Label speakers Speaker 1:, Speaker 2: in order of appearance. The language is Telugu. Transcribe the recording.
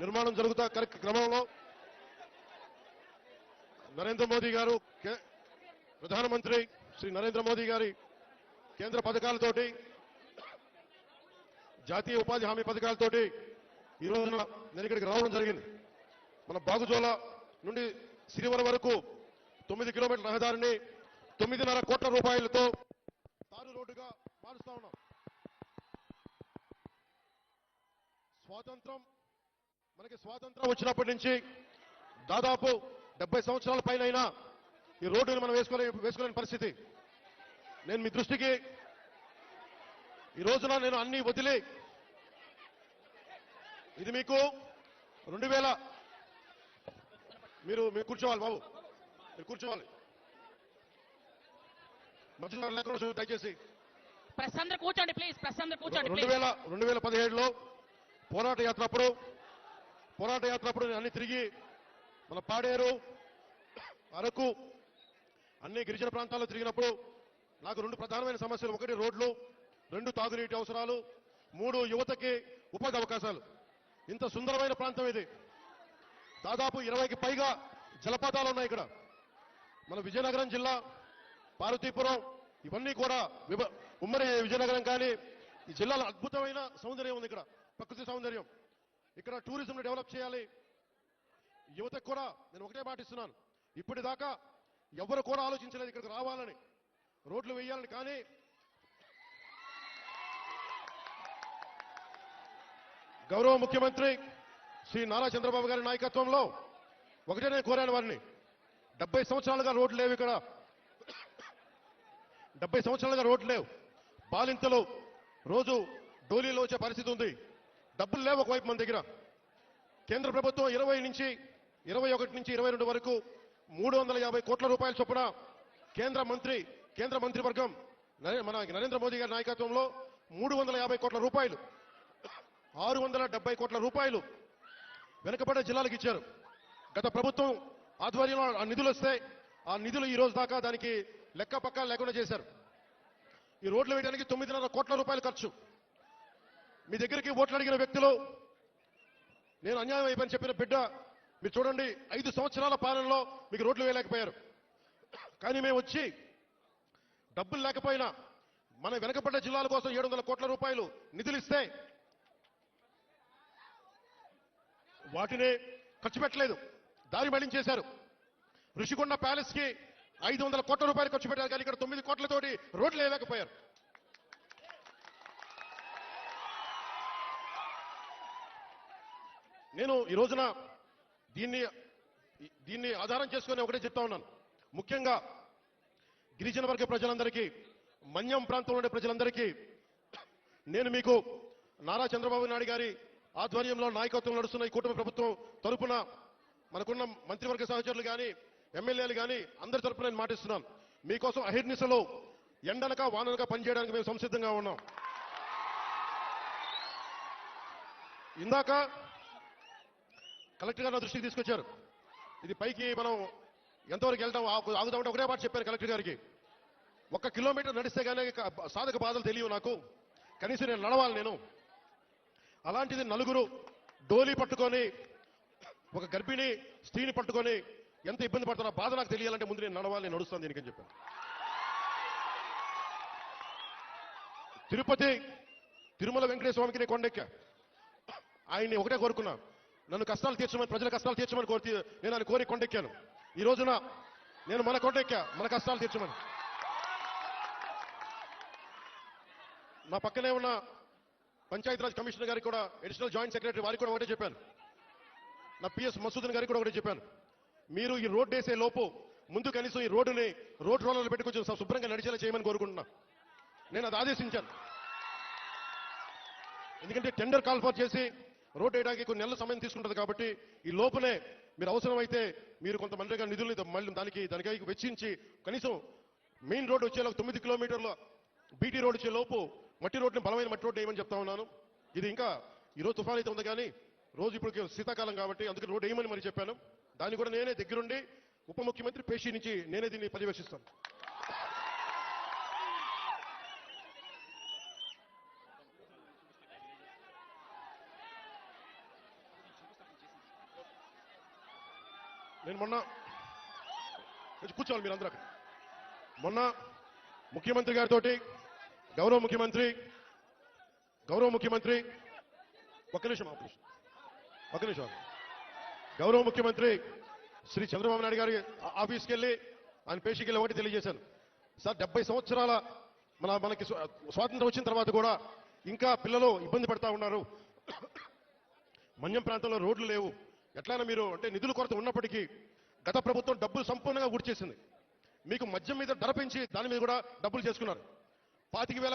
Speaker 1: నిర్మాణం జరుగుతా కరెక్ట్ క్రమంలో. నరేంద్ర మోదీ గారు ప్రధానమంత్రి శ్రీ నరేంద్ర మోదీ గారి కేంద్ర పథకాలతోటి జాతీయ ఉపాధి హామీ పథకాలతోటి ఈ రోజున నేను ఇక్కడికి రావడం జరిగింది. మన బాగుజోల నుండి సిరివర వరకు తొమ్మిది కిలోమీటర్ల రహదారిని తొమ్మిదిన్నర కోట్ల రూపాయలతో తారు రోడ్డుగా మారుస్తా ఉన్నాం. స్వాతంత్రం మనకి స్వాతంత్రం వచ్చినప్పటి నుంచి దాదాపు డెబ్బై సంవత్సరాల పైన అయినా ఈ రోడ్డుని మనం వేసుకోలే వేసుకోలేని పరిస్థితి. నేను మీ దృష్టికి ఈ రోజున నేను అన్ని వదిలి ఇది మీకు రెండు వేల మీరు మీరు కూర్చోవాలి బాబు. మీరు కూర్చోవాలి. మధ్యలో దయచేసి
Speaker 2: అందరు కూర్చోండి ప్లీజ్ అందరు కూర్చోండి
Speaker 1: రెండు వేల రెండు వేల పదిహేడులో పోరాట యాత్ర అప్పుడు పోరాట యాత్ర అప్పుడు నేను అన్ని తిరిగి మన పాడేరు అరకు అన్ని గిరిజన ప్రాంతాల్లో తిరిగినప్పుడు నాకు రెండు ప్రధానమైన సమస్యలు. ఒకటి రోడ్లు రెండు తాగునీటి అవసరాలు మూడు యువతకి ఉపాధి అవకాశాలు. ఇంత సుందరమైన ప్రాంతం ఇది. దాదాపు ఇరవైకి పైగా జలపాతాలు ఉన్నాయి ఇక్కడ. మన విజయనగరం జిల్లా పార్వతీపురం ఇవన్నీ కూడా విభ ఉమ్మడి విజయనగరం కానీ ఈ జిల్లాలో అద్భుతమైన సౌందర్యం ఉంది ఇక్కడ. ప్రకృతి సౌందర్యం. ఇక్కడ టూరిజం డెవలప్ చేయాలి. యువతకు కూడా నేను ఒకటే పాటిస్తున్నాను ఇప్పటిదాకా ఎవరు కూడా ఆలోచించలేదు ఇక్కడికి రావాలని. రోడ్లు వేయాలని కానీ గౌరవ ముఖ్యమంత్రి శ్రీ నారా చంద్రబాబు గారి నాయకత్వంలో ఒకటే నేను కోరాను వారిని. డెబ్బై సంవత్సరాలుగా రోడ్లు లేవు ఇక్కడ. డెబ్బై సంవత్సరాలుగా రోడ్లు లేవు. బాలింతలు రోజు డోలీలో వచ్చే పరిస్థితి ఉంది. డబ్బులు లేవు ఒకవైపు మన దగ్గర. కేంద్ర ప్రభుత్వం ఇరవై నుంచి ఇరవై ఒకటి నుంచి ఇరవై రెండు వరకు మూడు వందల యాభై కోట్ల రూపాయల చొప్పున కేంద్ర మంత్రి కేంద్ర మంత్రివర్గం మన నరేంద్ర మోదీ గారి నాయకత్వంలో మూడు వందల యాభై కోట్ల రూపాయలు ఆరు వందల డెబ్బై కోట్ల రూపాయలు వెనుకబడే జిల్లాలకు ఇచ్చారు. గత ప్రభుత్వం ఆధ్వర్యంలో ఆ నిధులు వస్తే ఆ నిధులు ఈ రోజు దాకా దానికి లెక్క పక్క లేకుండా చేశారు. ఈ రోడ్లు వేయడానికి తొమ్మిదిన్నర కోట్ల రూపాయలు ఖర్చు. మీ దగ్గరికి ఓట్లు అడిగిన వ్యక్తులు నేను అన్యాయం అయిపోయిన చెప్పిన బిడ్డ మీరు చూడండి ఐదు సంవత్సరాల పాలనలో మీకు రోడ్లు వేయలేకపోయారు. కానీ మేము వచ్చి డబ్బులు లేకపోయినా మన వెనకబడ్డ జిల్లాల కోసం ఏడు వందల కోట్ల రూపాయలు నిధులు ఇస్తే వాటిని ఖర్చు పెట్టలేదు. దారి మళ్ళించేశారు. ఋషికొండ ప్యాలెస్కి ఐదు వందల కోట్ల రూపాయలు ఖర్చు పెట్టారు. కానీ ఇక్కడ తొమ్మిది కోట్లతోటి రోడ్లు వేయలేకపోయారు నేను ఈ రోజున దీన్ని దీన్ని ఆధారం చేసుకుని ఒకటే చెప్తా ఉన్నాను. ముఖ్యంగా గిరిజన వర్గ ప్రజలందరికీ మన్యం ప్రాంతంలో ఉండే ప్రజలందరికీ నేను మీకు నారా చంద్రబాబు నాయుడు గారి ఆధ్వర్యంలో నాయకత్వం నడుస్తున్న ఈ కూటమి ప్రభుత్వం తరపున మనకున్న మంత్రివర్గ సహచరులు కానీ ఎమ్మెల్యేలు కానీ అందరి తరపున నేను మాటిస్తున్నాను. మీకోసం అహిర్నిశలో ఎండనక వాననక పనిచేయడానికి మేము సంసిద్ధంగా ఉన్నాం. ఇందాక కలెక్టర్ గారు దృష్టికి తీసుకొచ్చారు. ఇది పైకి మనం ఎంతవరకు వెళ్తాం ఆగుదామంటే ఒకటే మాట చెప్పాను కలెక్టర్ గారికి. ఒక్క కిలోమీటర్ నడిస్తే కానీ సాధక బాధలు తెలియవు నాకు. కనీసం నేను నడవాలి నేను. అలాంటిది నలుగురు డోలీ పట్టుకొని ఒక గర్భిణి స్త్రీని పట్టుకొని ఎంత ఇబ్బంది పడుతున్నా బాధ నాకు తెలియాలంటే ముందు నేను నడవాలి నేను నడుస్తాను దీనికని చెప్పాను తిరుపతి తిరుమల వెంకటేశ్వర స్వామికి నేను కొండెక్కా. ఆయన్ని ఒకటే కోరుకున్నా. నన్ను కష్టాలు తీర్చమని ప్రజల కష్టాలు తీర్చమని కోరి నేను ఆయన కోరి కొండెక్కాను. ఈ రోజున నేను మన కొండెక్కా మన కష్టాలు తీర్చమని. నా పక్కనే ఉన్న పంచాయతీరాజ్ కమిషనర్ గారికి కూడా అడిషనల్ జాయింట్ సెక్రటరీ వారికి కూడా ఒకటే చెప్పాను. నా పిఎస్ మసూదన్ గారికి కూడా ఒకటే చెప్పాను. మీరు ఈ రోడ్డు వేసే లోపు ముందు కనీసం ఈ రోడ్డుని రోడ్ రోలర్లు పెట్టి కొంచెం శుభ్రంగా నడిచేలా చేయమని కోరుకుంటున్నా. నేను అది ఆదేశించాను. ఎందుకంటే టెండర్ కాల్ఫర్ చేసి రోడ్ వేయడానికి కొన్ని నెలల సమయం తీసుకుంటుంది కాబట్టి ఈ లోపలే మీరు అవసరమైతే మీరు కొంత మనరేగా నిధుల్ని మళ్ళీ దానికి దానికి వెచ్చించి కనీసం మెయిన్ రోడ్ వచ్చేలా తొమ్మిది కిలోమీటర్ల బీటీ రోడ్ వచ్చే లోపు మట్టి రోడ్ని బలమైన మట్టి రోడ్ వేయమని చెప్తా ఉన్నాను. ఇది ఇంకా ఈరోజు తుఫాన్ అయితే ఉంది కానీ రోజు ఇప్పుడు శీతాకాలం కాబట్టి అందుకే రోడ్ వేయమని మరి చెప్పాను. దాన్ని కూడా నేనే దగ్గరుండి ఉప ముఖ్యమంత్రి పేషీ నుంచి నేనే దీన్ని పర్యవేక్షిస్తాను. నేను మొన్న కొంచెం కూర్చోవాలి మీరందరూ అక్కడ. మొన్న ముఖ్యమంత్రి గారితో గౌరవ ముఖ్యమంత్రి గౌరవ ముఖ్యమంత్రి ఒక్క నిమిషం ఒక్క నిమిషం ఒక్క నిమిషం గౌరవ ముఖ్యమంత్రి శ్రీ చంద్రబాబు నాయుడు గారి ఆఫీస్కి వెళ్ళి ఆయన పేషికి వెళ్ళి ఒకటి తెలియజేశాను. సార్ డెబ్బై సంవత్సరాల మన మనకి స్వాతంత్రం వచ్చిన తర్వాత కూడా ఇంకా పిల్లలు ఇబ్బంది పడతా ఉన్నారు. మన్యం ప్రాంతంలో రోడ్లు లేవు. ఎట్లైనా మీరు అంటే నిధుల కొరత ఉన్నప్పటికీ గత ప్రభుత్వం డబ్బులు సంపూర్ణంగా గుర్చేసింది మీకు మద్యం మీద ధర పెంచి దాని మీద కూడా డబ్బులు చేసుకున్నారు. పాతిక వేల